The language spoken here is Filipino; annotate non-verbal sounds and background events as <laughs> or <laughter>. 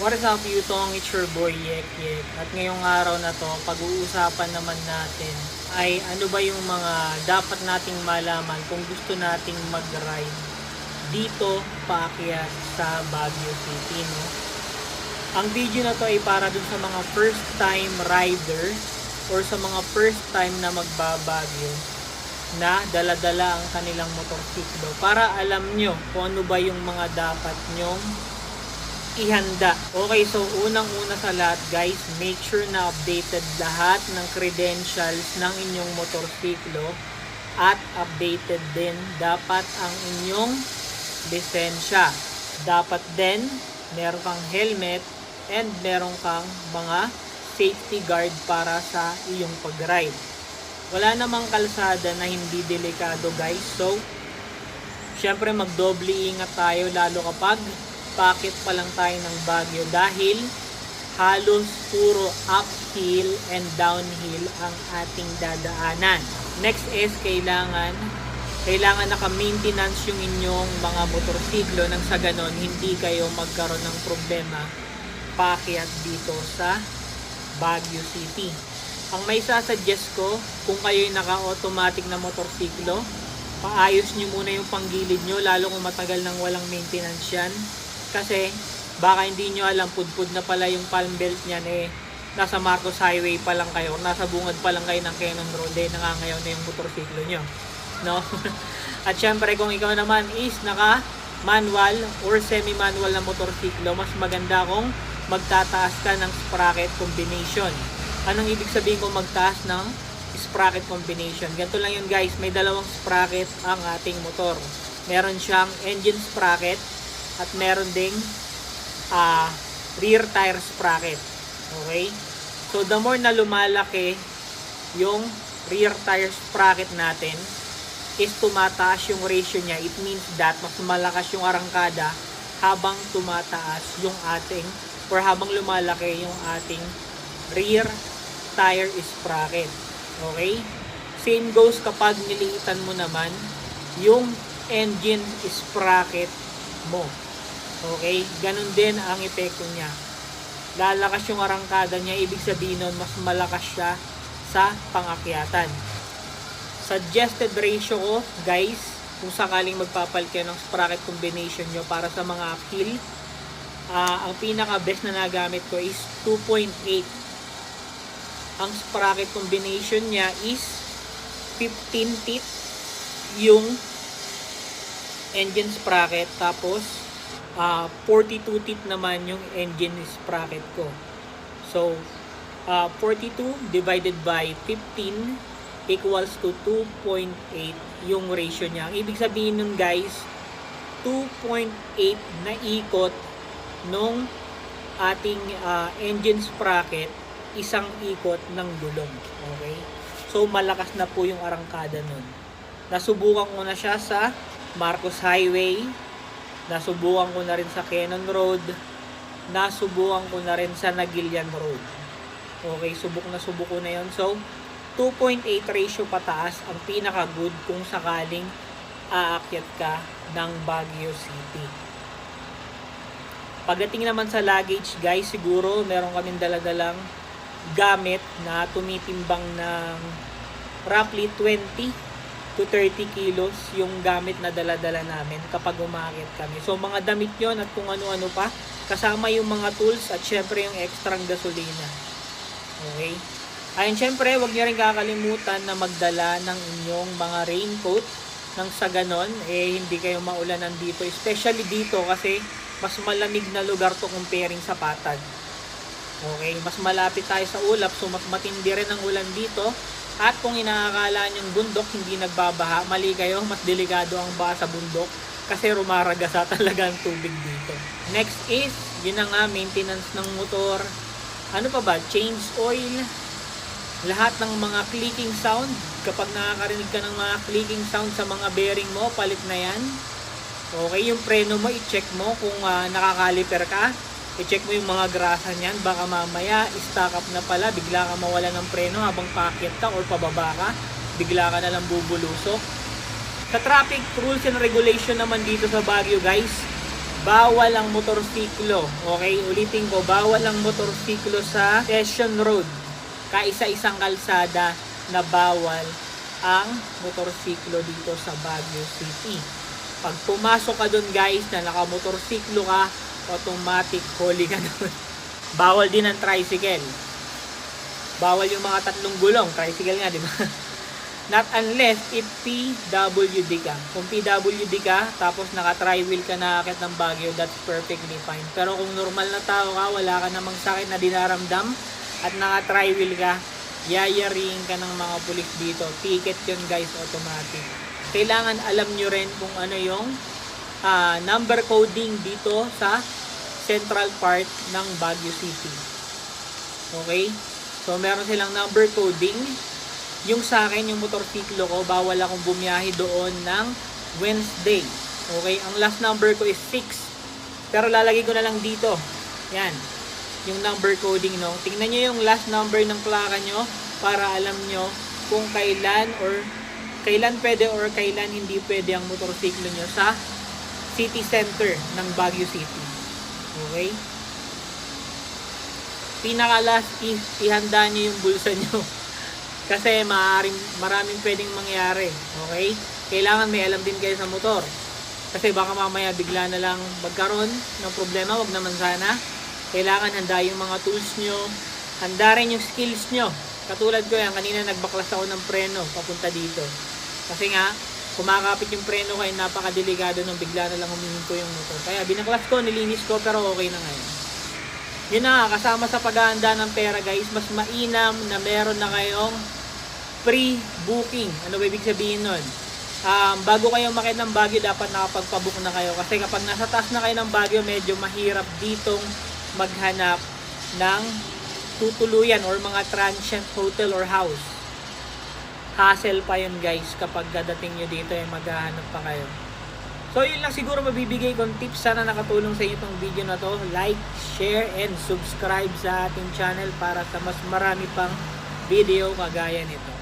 What is up YouTube? It's your boy Yek Yek. At ngayong araw na to, pag-uusapan naman natin ay ano ba yung mga dapat nating malaman kung gusto nating mag-ride dito paakyat sa Baguio City. No? Ang video na to ay para dun sa mga first time rider or sa mga first time na magbabagyo na daladala ang kanilang motorsiklo para alam nyo kung ano ba yung mga dapat nyong ihanda. Okay, so unang-una sa lahat guys, make sure na updated lahat ng credentials ng inyong motorsiklo at updated din dapat ang inyong lisensya. Dapat din meron kang helmet and meron kang mga safety guard para sa iyong pag-ride. Wala namang kalsada na hindi delikado guys. So, syempre magdoble ingat tayo lalo kapag pakit pa lang tayo ng Baguio dahil halos puro uphill and downhill ang ating dadaanan. Next is kailangan kailangan naka-maintenance yung inyong mga motorsiklo nang sa ganon hindi kayo magkaroon ng problema pakyat dito sa Baguio City. Ang may sasuggest ko, kung kayo'y naka-automatic na motorsiklo, paayos nyo muna yung panggilid nyo, lalo kung matagal nang walang maintenance yan. Kasi, baka hindi nyo alam, pudpud na pala yung palm belt niyan eh, nasa Marcos Highway pa lang kayo, nasa bungad pa lang kayo ng Cannon Road, eh, nangangayaw na yung motorsiklo nyo. No? <laughs> At syempre, kung ikaw naman is naka manual or semi-manual na motorsiklo, mas maganda kung magtataas ka ng sprocket combination. Anong ibig sabihin kung magtaas ng sprocket combination? Ganito lang yun guys, may dalawang sprocket ang ating motor. Meron siyang engine sprocket at meron ding ah, rear tire sprocket. Okay? So the more na lumalaki yung rear tire sprocket natin is tumataas yung ratio niya. It means that mas malakas yung arangkada habang tumataas yung ating or habang lumalaki yung ating rear tire sprocket. Okay? Same goes kapag niliitan mo naman yung engine sprocket mo. Okay? Ganun din ang epekto niya. Lalakas yung arangkada niya, ibig sabihin nun, mas malakas siya sa pangakyatan. Suggested ratio ko, guys, kung sakaling magpapalit kayo ng sprocket combination nyo para sa mga uphill, ah, ang pinaka best na nagamit ko is 2.8 ang sprocket combination niya is 15 teeth yung engine sprocket tapos ah, 42 teeth naman yung engine sprocket ko so ah, 42 divided by 15 equals to 2.8 yung ratio niya ang ibig sabihin nun guys 2.8 na ikot nung ating ah, engine sprocket isang ikot ng gulong. Okay? So, malakas na po yung arangkada nun. Nasubukan ko na siya sa Marcos Highway. Nasubukan ko na rin sa Cannon Road. Nasubukan ko na rin sa Nagilian Road. Okay, subok na subok ko na yun. So, 2.8 ratio pataas ang pinaka-good kung sakaling aakyat ka ng Baguio City. Pagdating naman sa luggage, guys, siguro meron kaming daladalang gamit na tumitimbang ng roughly 20 to 30 kilos yung gamit na daladala namin kapag umakit kami. So mga damit yon at kung ano-ano pa, kasama yung mga tools at syempre yung extra gasolina. Okay? Ayun, syempre, huwag nyo rin kakalimutan na magdala ng inyong mga raincoat nang sa ganon, eh, hindi kayo maulanan dito. Especially dito kasi mas malamig na lugar to comparing sa Patag. Okay, mas malapit tayo sa ulap so mas matindi rin ang ulan dito. At kung inaakala niyong bundok hindi nagbabaha, mali kayo, mas delikado ang baha sa bundok kasi rumaragasa <laughs> talaga ang tubig dito. Next is, yun na nga, maintenance ng motor. Ano pa ba? Change oil. Lahat ng mga clicking sound. Kapag nakakarinig ka ng mga clicking sound sa mga bearing mo, palit na yan. Okay, yung preno mo, i-check mo kung ah, nakakaliper ka. I-check mo yung mga grasa niyan. Baka mamaya, stock up na pala. Bigla ka mawala ng preno habang paakyat ka or pababa ka. Bigla ka na lang bubulusok. Sa traffic rules and regulation naman dito sa Baguio guys, bawal ang motorsiklo. Okay, ulitin ko, bawal ang motorsiklo sa Session Road. Kaisa-isang kalsada na bawal ang motorsiklo dito sa Baguio City. Pag pumasok ka doon guys na nakamotorsiklo ka, automatic ka doon. <laughs> bawal din ang tricycle. Bawal yung mga tatlong gulong. Tricycle nga, di ba? <laughs> Not unless if PWD ka. Kung PWD ka, tapos naka-tri-wheel ka na akit ng Baguio, that's perfectly fine. Pero kung normal na tao ka, wala ka namang sakit na dinaramdam, at naka-tri-wheel ka, yayaring ka ng mga pulis dito. Ticket yun guys, automatic. Kailangan alam nyo rin kung ano yung ah, number coding dito sa central part ng Baguio City. Okay? So, meron silang number coding. Yung sa akin, yung motorsiklo ko, bawal akong bumiyahe doon ng Wednesday. Okay? Ang last number ko is 6. Pero lalagay ko na lang dito. Yan. Yung number coding, no? Tingnan nyo yung last number ng plaka nyo para alam nyo kung kailan or kailan pwede or kailan hindi pwede ang motorsiklo nyo sa city center ng Baguio City. Okay? pinaka last is ihanda nyo yung bulsa nyo. <laughs> Kasi maaaring, maraming pwedeng mangyari. Okay? Kailangan may alam din kayo sa motor. Kasi baka mamaya bigla na lang magkaroon ng problema. Wag naman sana. Kailangan handa yung mga tools nyo. Handa rin yung skills nyo. Katulad ko yan, kanina nagbaklas ako ng preno papunta dito. Kasi nga, kumakapit yung preno ko ay napakadelikado nung bigla na lang humihinto yung motor. Kaya binaklas ko, nilinis ko, pero okay na ngayon. Yun na kasama sa paghahanda ng pera guys, mas mainam na meron na kayong pre-booking. Ano ba ibig sabihin nun? Um, bago kayo makit ng Baguio, dapat nakapagpabook na kayo. Kasi kapag nasa taas na kayo ng Baguio, medyo mahirap ditong maghanap ng tutuluyan or mga transient hotel or house. Hassle pa yun guys kapag dadating nyo dito ay maghahanap pa kayo. So yun lang siguro mabibigay kong tips. Sana nakatulong sa inyo itong video na to. Like, share, and subscribe sa ating channel para sa mas marami pang video kagaya nito.